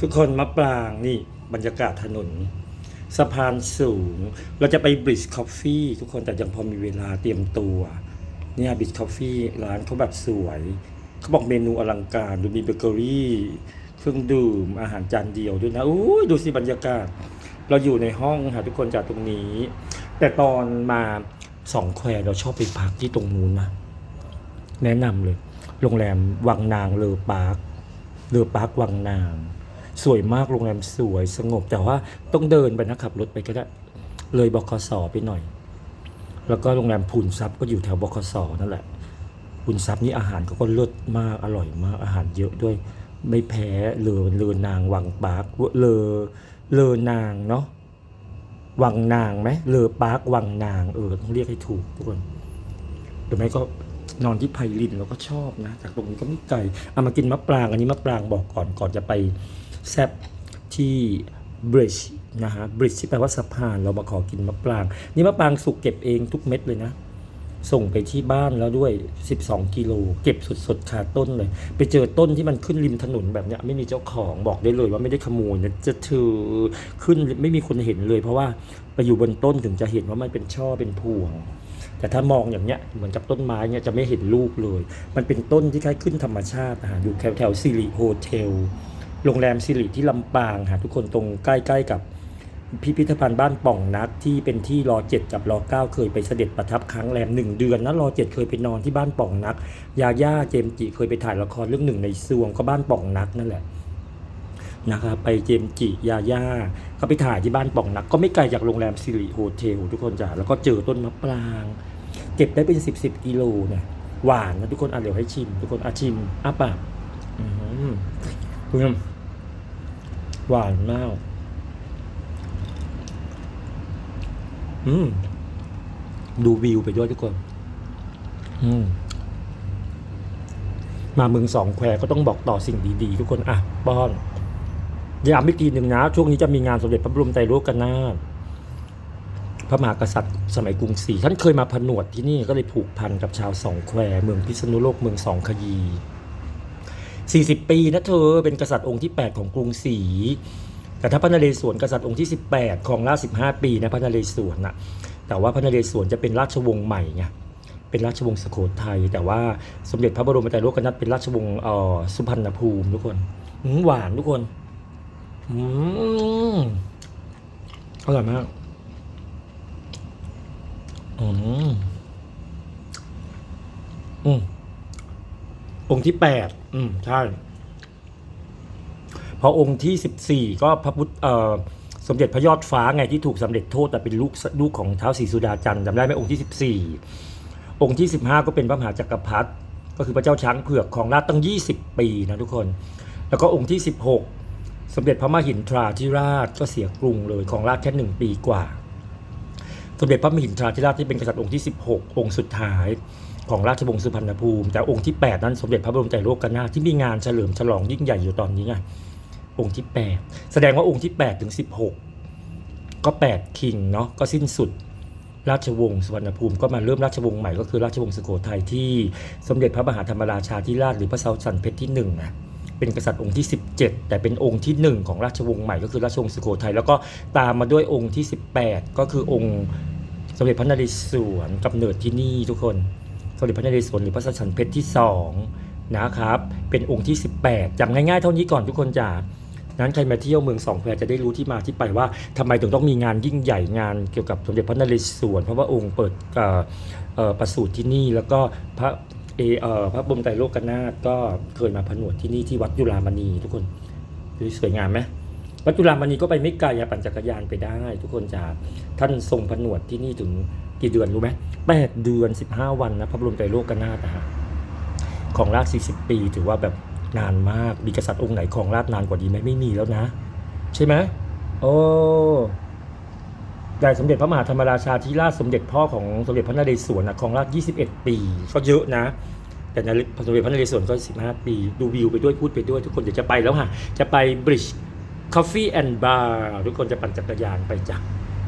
ทุกคนมะปรางนี่บรรยากาศถนน สะพานสูง เราจะไปบริดจ์คอฟฟี่ทุกคนแต่ยังพอมีเวลาเตรียมตัว เนี่ยบริดจ์คอฟฟี่ร้านเขาแบบสวย เขาบอกเมนูอลังการ ดูมีเบเกอรี่ เครื่องดื่ม อาหารจานเดียวด้วยนะอุ้ยดูสิบรรยากาศ เราอยู่ในห้องค่ะทุกคนจากตรงนี้ แต่ตอนมาสองแควเราชอบไปพักที่ตรงนู้นนะแนะนำเลย โรงแรมวังนางเลอปาร์คเลอปาร์ควังนาง สวยมากโรงแรมสวยสงบ แต่ว่าต้องเดินไปนะขับรถไปก็ได้ เลยบคสไปหน่อย แล้วก็โรงแรมพูนซับก็อยู่แถวบคสนั่นแหละพูนซับนี่อาหารเขาก็เลิศมากอร่อยมากอาหารเยอะด้วย ไม่แพ้เลอเลอนางวังปาร์คเลอเลอนางเนาะวังนางไหมเลอปาร์ควังนางเออต้องเรียกให้ถูกทุกคนหรือไม่ก็นอนที่ไพลินเราก็ชอบนะ จากตรงนี้ก็ไม่ไกลเอามากินมะปรางอันนี้มะปรางบอกก่อนก่อนจะไป แซบที่บริดจ์นะฮะบริดจ์ที่แปลว่าสะพานเรามาขอกินมะปราง นี่มะปรางสุกเก็บเองทุกเม็ดเลยนะ ส่งไปที่บ้านแล้วด้วย 12 กิโล เก็บสดๆคาต้นเลย ไปเจอต้นที่มันขึ้นริมถนนแบบเนี้ยไม่มีเจ้าของบอกได้เลยว่าไม่ได้ขโมยนะจะถือขึ้นไม่มีคนเห็นเลย เพราะว่าไปอยู่บนต้นถึงจะเห็นว่ามันเป็นช่อเป็นพวงแต่ถ้ามองอย่างเนี้ยเหมือนกับต้นไม้เนี่ยจะไม่เห็นลูกเลย มันเป็นต้นที่คล้ายขึ้นธรรมชาตินะฮะอยู่แถวแถวสิริโฮเทล โรงแรมสิริที่ลำปางฮะทุกคนตรงใกล้ๆกับพิพิธภัณฑ์บ้านป่องนัดที่เป็นที่รอเจ็ดกับรอเก้าเคยไปเสด็จประทับครั้งแรมหนึ่งเดือนนะรอเจ็ดเคยไปนอนที่บ้านป่องนัก ยาย่าเจมจิเคยไปถ่ายละครเรื่องหนึ่งในซวงก็บ้านป่องนักนั่นแหละนะครับไปเจมจิยาย่าก็ไปถ่ายที่บ้านป่องนัก ก็ไม่ไกลจากโรงแรมสิริโฮเทลทุกคนจ้ะแล้วก็เจอต้นมะปราง เก็บได้เป็นสิบสิบกิโลเนี่ยหวานนะทุกคนอะเดี๋ยวให้ชิม ทุกคนอะชิมอ้าปากอืมคุณผู้ชม หวานมาก อืม ดูวิวไปด้วยทุกคน อืม มาเมืองสองแควก็ต้องบอกต่อสิ่งดีๆ ทุกคน อะ ป้อนย้ำไม่ทีหนึ่งนะ ช่วงนี้จะมีงานสมเด็จพระบรมไตรโลกนาถพระมหากษัตริย์สมัยกรุงศรีท่านเคยมาผนวดที่นี่ก็เลยผูกพันกับชาวสองแควเมืองพิษณุโลกเมืองสองขยี 40 ปีนะเธอเป็นกษัตริย์องค์ที่ 8 ของกรุงศรีแต่ถ้าพระนเรศวรกษัตริย์องค์ที่ 18 ของราช15 ปีนะพระนเรศวรน่ะแต่ว่าพระนเรศวรจะเป็นราชวงศ์ใหม่ไงเป็นราชวงศ์สุโขทัยแต่ว่าสมเด็จพระบรมไตรโลกนาถเป็นราชวงศ์เอ่อสุพรรณภูมิทุกคนหวานทุกคนอืมอร่อยมากอืมอืม องค์ที่แปดอืมใช่ พอองค์ที่สิบสี่ก็พระพุทธเอ่อสมเด็จพระยอดฟ้าไงที่ถูกสำเร็จโทษแต่เป็นลูกลูกของเท้าศรีสุดาจันทร์จำได้ไหมองค์ที่สิบสี่องค์ที่สิบห้าก็เป็นพระมหาจักรพรรดิก็คือพระเจ้าช้างเผือกของราชตั้งยี่สิบปีนะทุกคน แล้วก็องค์ที่สิบหกสมเด็จพระมหินทราธิราชก็เสียกรุงเลยของราชแค่หนึ่งปีกว่า สมเด็จพระมหินทราธิราชที่เป็นกษัตริย์องค์ที่16องค์สุดท้าย ของราชวงศ์สุพรรณภูมิ แต่องค์ที่ 8 นั้นสมเด็จพระบรมไตรโลกนาถที่มีงานเฉลิมฉลองยิ่งใหญ่อยู่ตอนนี้ไงองค์ที่ 8 แสดงว่าองค์ที่ 8 ถึง 16 ก็ 8 คิงเนาะก็สิ้นสุดราชวงศ์สุวรรณภูมิก็มาเริ่มราชวงศ์ใหม่ก็คือราชวงศ์สุโขทัยที่สมเด็จพระมหาธรรมราชาธิราชหรือพระเซาสันเพชรที่หนึ่งนะเป็นกษัตริย์องค์ที่ 17 แต่เป็นองค์ที่หนึ่งของราชวงศ์ใหม่ก็คือราชวงศ์สุโขทัยแล้วก็ตามมาด้วยองค์ที่ 18 ก็คือองค์สมเด็จพระนเรศวรกำเนิดที่นี่ทุกคน สมเด็จพระนเรศวรหรือพระสันเพชรที่สองนะครับ เป็นองค์ที่ 18จำง่ายๆ เท่านี้ก่อนทุกคนจ๋านั้นใครมาเที่ยวเมืองสองแควจะได้รู้ที่มาที่ไปว่าทำไมถึงต้องมีงานยิ่งใหญ่งานเกี่ยวกับสมเด็จพระนเรศวรเพราะว่าองค์เปิดประสูติที่นี่แล้วก็พระเอเอ่อพระบรมไตรโลกนาถก็เคยมาผนวดที่นี่ที่วัดจุฬามณีทุกคนสวยงามไหม วัดจุฬามณีก็ไปไม่ไกลอะปั่นจักรยานไปได้ ทุกคนจะท่านทรงผนวดที่นี่ถึงกี่เดือนรู้ไหมแปดเดือนสิบห้าวันนะพระบรมไตรโลกนาถนะฮะของราชสี่สิบปี ถือว่าแบบนานมากมีกษัตริย์องค์ไหนของราชนานกว่านี้ไหมไม่มีแล้วนะ ใช่ไหมโอ้แต่สมเด็จพระมหาธรรมราชาธิราชสมเด็จพ่อของสมเด็จพระนเรศวรนะของราช21 ปีก็เยอะนะแต่นสมเด็จพระนเรศวรก็ 15 ปี ดูวิวไปด้วยพูดไปด้วยทุกคนเดี๋ยวจะไปแล้วฮะจะไปบริดจ์ Coffee and Bar ทุกคนจะปั่นจักรยานไปจาก